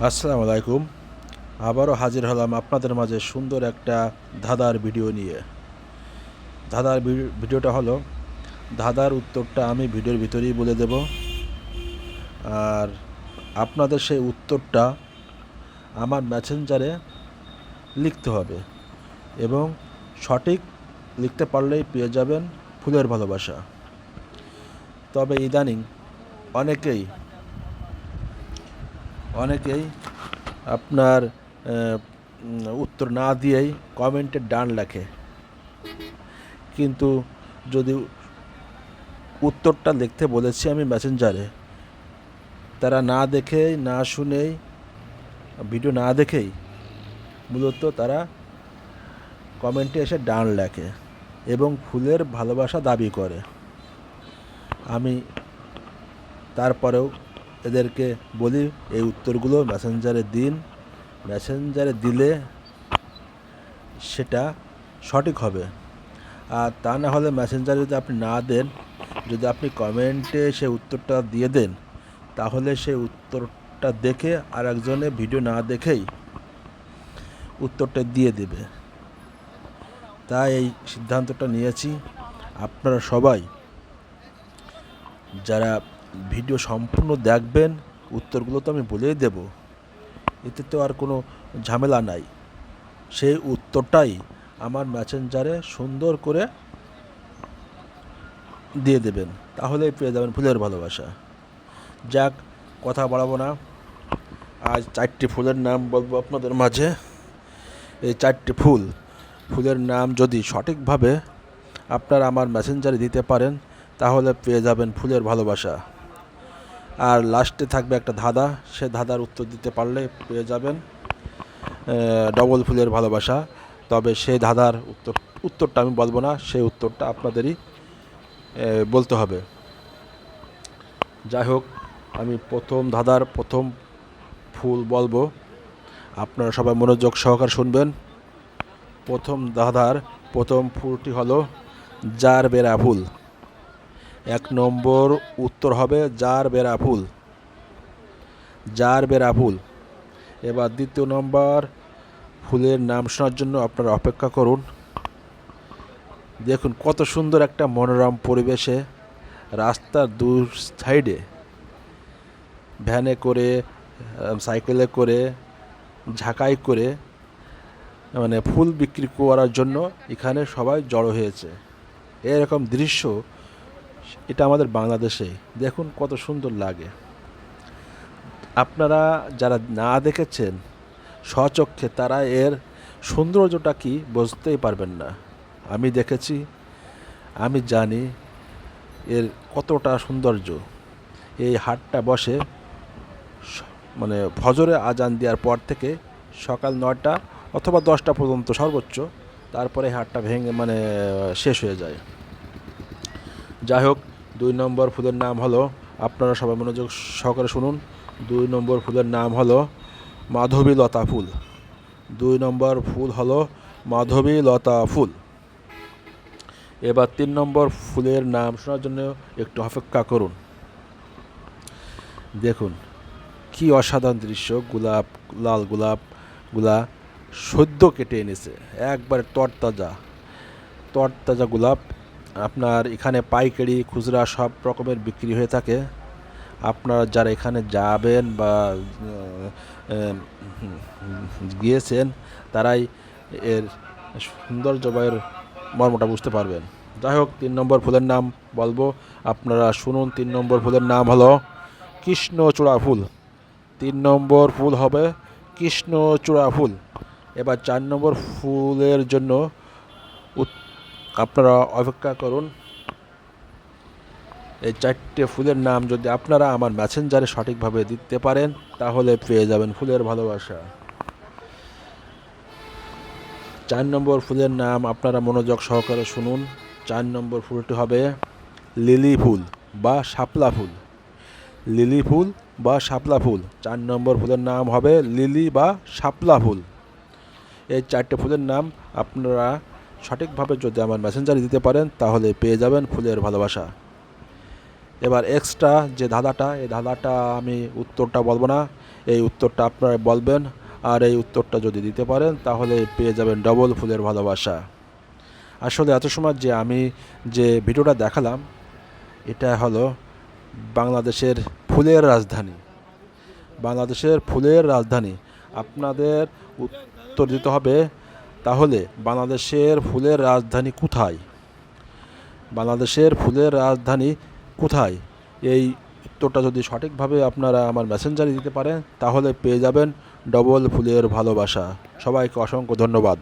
আসসালামু আলাইকুম আবারও হাজির হলাম আপনাদের মাঝে সুন্দর একটা ধাঁধার ভিডিও নিয়ে। ধাঁধার ভিডিওটা হলো, ধাঁধার উত্তরটা আমি ভিডিওর ভিতরেই বলে দেব। আর আপনাদের সেই উত্তরটা আমার মেসেঞ্জারে লিখতে হবে এবং সঠিক লিখতে পারলেই পেয়ে যাবেন ফুলের ভালোবাসা। তবে ইদানিং অনেকেই অনেকেই আপনার উত্তর না দিয়েই কমেন্টে ডান লেখে। কিন্তু যদি উত্তরটা লিখতে বলেছি আমি মেসেঞ্জারে তারা না দেখেই, না শুনেই ভিডিও না দেখেই মূলত তারা কমেন্টে এসে ডান লেখে এবং ফুলের ভালোবাসা দাবি করে। আমি তারপরেও এদেরকে বলি, এই উত্তরগুলো মেসেঞ্জারে দিন। মেসেঞ্জারে দিলে সেটা সঠিক হবে। আর তা না হলে মেসেঞ্জারে যদি আপনি না দেন, যদি আপনি কমেন্টে সে উত্তরটা দিয়ে দেন, তাহলে সেই উত্তরটা দেখে আর একজনে ভিডিও না দেখেই উত্তরটা দিয়ে দেবে। তাই এই সিদ্ধান্তটা নিয়েছি। আপনারা সবাই, যারা ভিডিও সম্পূর্ণ দেখবেন, উত্তরগুলো তো আমি বলেই দেব। এতে তো আর কোনো ঝামেলা নাই। সেই উত্তরটাই আমার মেসেঞ্জারে সুন্দর করে দিয়ে দেবেন, তাহলেই পেয়ে যাবেন ফুলের ভালোবাসা। যাক, কথা বাড়াবো না। আজ চারটি ফুলের নাম বলব আপনাদের মাঝে। এই চারটি ফুল, ফুলের নাম যদি সঠিকভাবে আপনারা আমার মেসেঞ্জারে দিতে পারেন, তাহলে পেয়ে যাবেন ফুলের ভালোবাসা। আর লাস্টে থাকবে একটা ধাঁধা। সে ধাঁধার উত্তর দিতে পারলে পেয়ে যাবেন ডবল ফুলের ভালোবাসা। তবে সেই ধাঁধার উত্তর, উত্তরটা আমি বলব না, সেই উত্তরটা আপনাদেরই বলতে হবে। যাই হোক, আমি প্রথম ধাঁধার প্রথম ফুল বলব। আপনারা সবাই মনোযোগ সহকার শুনবেন। প্রথম ধাঁধার প্রথম ফুলটি হলো জার বেরা ফুল। এক নম্বর উত্তর হবে জার বেরা ফুল। জার বেরা ফুল। এবার দ্বিতীয় নম্বর, ফুলের নাম শোনার জন্য আপনারা অপেক্ষা করুন। দেখুন কত সুন্দর একটা মনোরম পরিবেশে রাস্তার দু সাইডে ভ্যানে করে সাইকেলে করে, ঝাঁকাই করে মানে ফুল বিক্রি করার জন্য এখানে সবাই জড়ো হয়েছে। এরকম দৃশ্য এটা আমাদের বাংলাদেশে, দেখুন কত সুন্দর লাগে। আপনারা যারা না দেখেছেন, স্বচক্ষে তারা এর সৌন্দর্যটা কি বুঝতেই পারবেন না। আমি দেখেছি, আমি জানি এর কতটা সৌন্দর্য। এই হাটটা বসে মানে ফজরে আজান দেওয়ার পর থেকে সকাল নয়টা অথবা দশটা পর্যন্ত সর্বোচ্চ, তারপরে হাটটা ভেঙে মানে শেষ হয়ে যায়। যাই হোক দুই নম্বর ফুলের নাম হলো, আপনারা সবাই মনোযোগ সহকারে শুনুন, দুই নম্বর ফুলের নাম হলো মাধবী লতা ফুল। দুই নম্বর ফুল হলো মাধবী লতা ফুল। এবার তিন নম্বর ফুলের নাম শোনার জন্য একটু অপেক্ষা করুন। দেখুন, কি অসাধারণ দৃশ্য, গোলাপ, লাল গোলাপগুলা সদ্য কেটে এনেছে, একবারে তরতাজা তরতাজা গোলাপ। আপনার এখানে পাইকারি, খুচরা সব রকমের বিক্রি হয়ে থাকে। আপনারা যারা এখানে যাবেন বা গিয়েছেন, তারাই এর সৌন্দর্য বা মর্মটা বুঝতে পারবেন। যাই হোক, তিন নম্বর ফুলের নাম বলব। আপনারা শুনুন, তিন নম্বর ফুলের নাম হলো কৃষ্ণচূড়া ফুল। তিন নম্বর ফুল হবে কৃষ্ণচূড়া ফুল। এবার চার নম্বর ফুলের জন্য আপনারা অপেক্ষা করুন। এই চারটে ফুলের নাম যদি আপনারা আমার মেসেঞ্জারে সঠিকভাবে দিতে পারেন, তাহলে পেয়ে যাবেন ফুলের ভালোবাসা। চার নম্বর ফুলের নাম আপনারা মনোযোগ সহকারে শুনুন। চার নম্বর ফুলটি হবে লিলি ফুল বা শাপলা ফুল। লিলি ফুল বা শাপলা ফুল। চার নম্বর ফুলের নাম হবে লিলি বা শাপলা ফুল। এই চারটে ফুলের নাম আপনারা সঠিকভাবে যদি আমার মেসেঞ্জারে দিতে পারেন, তাহলে পেয়ে যাবেন ফুলের ভালোবাসা। এবার এক্সট্রা যে ধাঁধাটা, এই ধাঁধাটা আমি উত্তরটা বলব না। এই উত্তরটা আপনারা বলবেন, আর এই উত্তরটা যদি দিতে পারেন, তাহলে পেয়ে যাবেন ডবল ফুলের ভালোবাসা। আসলে এত সময় যে আমি যে ভিডিওটা দেখালাম, এটা হলো বাংলাদেশের ফুলের রাজধানী। বাংলাদেশের ফুলের রাজধানী। আপনাদের উত্তর দিতে হবে তাহলে বাংলাদেশের ফুলের রাজধানী কোথায়? বাংলাদেশের ফুলের রাজধানী কোথায়? এই উত্তরটা যদি সঠিকভাবে আপনারা আমার মেসেঞ্জারে দিতে পারেন, তাহলে পেয়ে যাবেন ডবল ফুলের ভালোবাসা। সবাইকে অসংখ্য ধন্যবাদ।